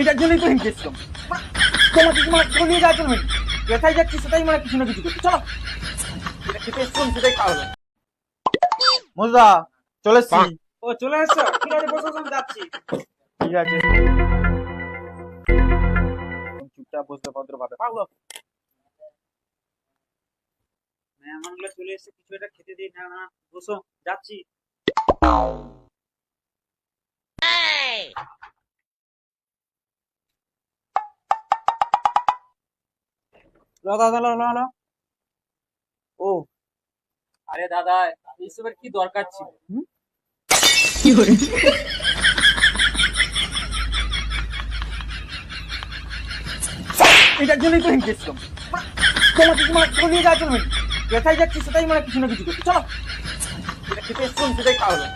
এটার জন্যই তো হিংসে এসছিলাম তোমাকে কি মানে চলিয়ে যাওয়ার জন্য কোথায় যাচ্ছি সেটাই মানে কিছু না কিছু করছি। চলো। যেটা খেতে এসছিলাম সেটাই খাওয়া হলো মজা চলে এসছি। ও চলে এসছো? ঠিক আছে বসো আমি যাচ্ছি। ঠিক আছে। চুপচাপ বসতে ভদ্র পাবে পাগলো মেহমানগুলো চলে এসছে। কিছু একটা খেতে দিই। না না বসো। যাচ্ছি। লো দাদা লো লো লো। ও। আরে দাদা এইসবের কি দরকার ছিল? এটার জন্যই তো হিংসে এসছিলাম তোমাকে কি মানে চলিয়ে যাওয়ার জন্য? কোথায় যাচ্ছি সেটাই মানে কিছু না কিছু করছি। চলো। যেটা খেতে এসছিলাম সেটাই খাওয়া হলো